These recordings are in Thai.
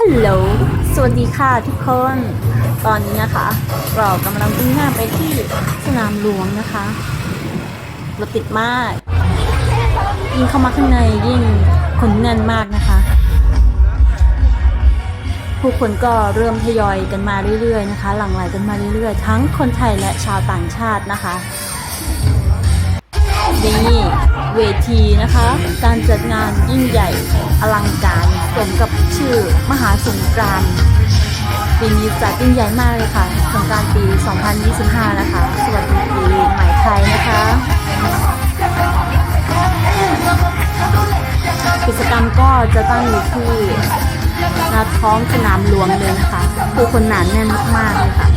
ฮัลโหล สวัสดีค่ะทุกคน ตอนนี้นะคะ เรากำลังมุ่งหน้าไปที่สนามหลวงนะคะรถติดมาก ยิ่งเข้ามาข้างในยิ่งคนแน่นมากนะคะ ผู้คนก็เริ่มทยอยกันมาเรื่อยๆนะคะ หลั่งไหลกันมาเรื่อยๆ ทั้งคนไทยและชาวต่างชาตินะคะ นี่ เวทีนะคะ การจัดงานยิ่งใหญ่อลังการสมกับชื่อมหาสงกรานต์ปีนี้จัดยิ่งใหญ่มากเลยค่ะสงกรานต์ปี 2025 นะคะ สวัสดีปีใหม่ไทยนะคะกิจกรรมก็จะตั้งอยู่ที่หน้าท้องสนามหลวงเลยนะคะผู้คนหนาแน่นมากๆเลยค่ะ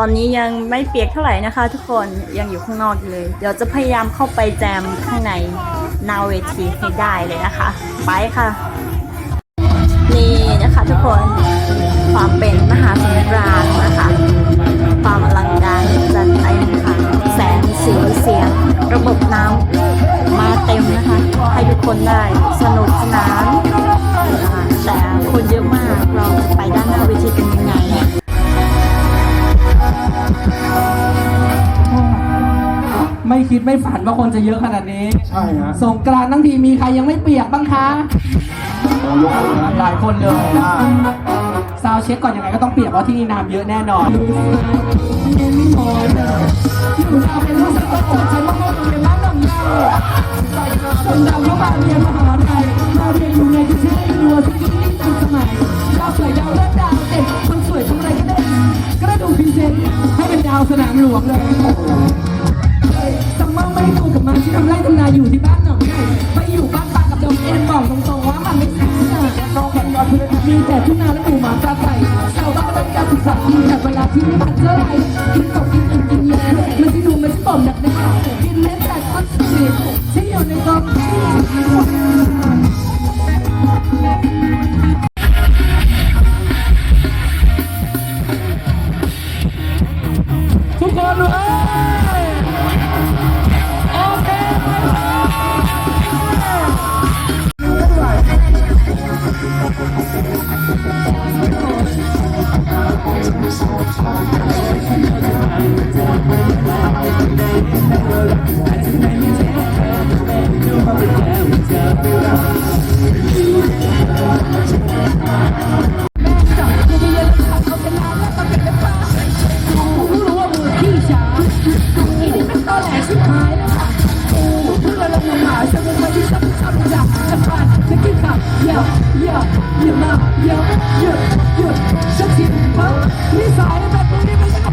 ตอนนี้ยังไม่เปียกเท่าไหร่นะคะ ทุกคนยังอยู่ข้างนอกอยู่เลย เดี๋ยวจะพยายามเข้าไปแจมข้างในนาเวทีให้ได้เลยนะคะ ไปค่ะ นี่นะคะทุกคนความเป็นมหาสงกรานต์นะคะ ความอลังการจัดเต็มค่ะ แสงสีเสียง ระบบน้ำมาเต็มนะคะ ให้ทุกคนได้ ดไม่ฝันว่าคนจะเยอะขนาดนี้ ใช่ฮะสงกรานต์ทั้งทีมีใครยังไม่เปียกบ้างคะ โอ้ยกมือนะหลายคนเลยอ่าซาวด์เช็คก่อนยังไงก็ต้องเปียกเพราะที่นี่น้ำเยอะแน่นอนคนเราเข้ามาเรียนมหาลัยมาเรียนอยู่ในที่ที่ไม่รู้ที่ที่นี่ทันสมัยดาวสวยดาวเลิศดาวเด็กคนสวยทำอะไรก็ได้กระดูกพิเศษให้เป็นดาวสนามหลวงเลย กลับมันที่ทำไร่ทำนาอยู่ที่บ้านหนองไก่ไปอยู่บ้านปากับดงเอ็นบอกตรงๆว่ามันไม่ใช่น้องกันก่อนเพื่อมีแต่ทุ่งนาและหมู่หมาตาใสชาวบ้านเป็นการศึกษาที่แต่เวลาที่ไม่พันเท่าไหร่กิดกบกิ เป็นตอแหลชิบหายแล้วค่ะกูเพื่อนเราหมาจะมึงมาที่ซับซับจากจะผ่านจะกินขับเยอะเยอะเยอะมากเยอะหยุดหยุดชักชิมเฮ้ยนิสัยแบบนี้ไม่ใช่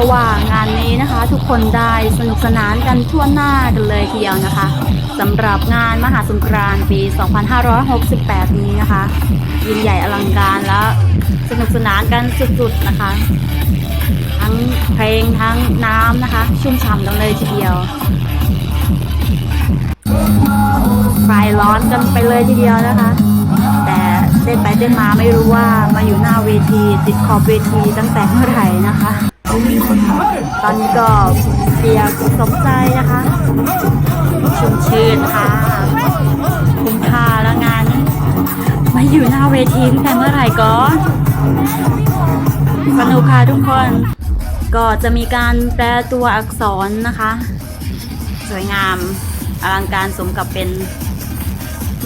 ชื่อว่างานนี้นะคะ ทุกคนได้สนุกสนานกันทั่วหน้ากันเลยทีเดียวนะคะสำหรับงานมหาสงกรานต์ปี 2568 นี้นะคะ ยิ่งใหญ่อลังการและสนุกสนานกันสุดๆนะคะ ทั้งเพลงทั้งน้ำนะคะ ชุ่มฉ่ำกันเลยทีเดียวคลายร้อนกันไปเลยทีเดียวนะคะ แต่เต้นไปเต้นมาไม่รู้ว่ามาอยู่หน้าเวทีติดขอบเวทีตั้งแต่เมื่อไหร่นะคะ ตอนนี้ก็เปียกสมใจนะคะชุ่มชื่นค่ะคุ้มค่าแล้วงานมาอยู่หน้าเวทีตั้งแต่เมื่อไหร่ก่อนสนุกค่ะทุกคน ก็จะมีการแปลตัวอักษรนะคะ สวยงามอลังการสมกับเป็น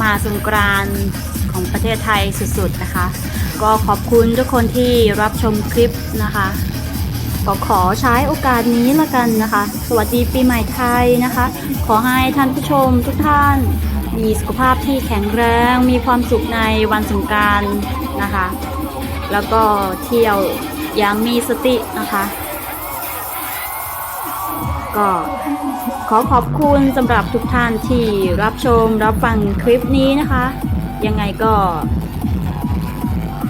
มาสงกรานต์ของประเทศไทยสุดๆนะคะ ก็ขอบคุณทุกคนที่รับชมคลิปนะคะ ก็ขอใช้โอกาสนี้ละกันนะคะ สวัสดีปีใหม่ไทยนะคะ ขอให้ท่านผู้ชมทุกท่าน มีสุขภาพที่แข็งแรง มีความสุขในวันสงการนะคะ แล้วก็เที่ยวอย่างมีสตินะคะ ก็ขอขอบคุณสำหรับทุกท่านที่รับชมรับฟังคลิปนี้นะคะ ยังไงก็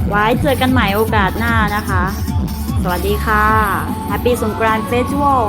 ไว้เจอกันใหม่โอกาสหน้านะคะ สวัสดีค่ะ Happy สงกรานต์เฟสติวัล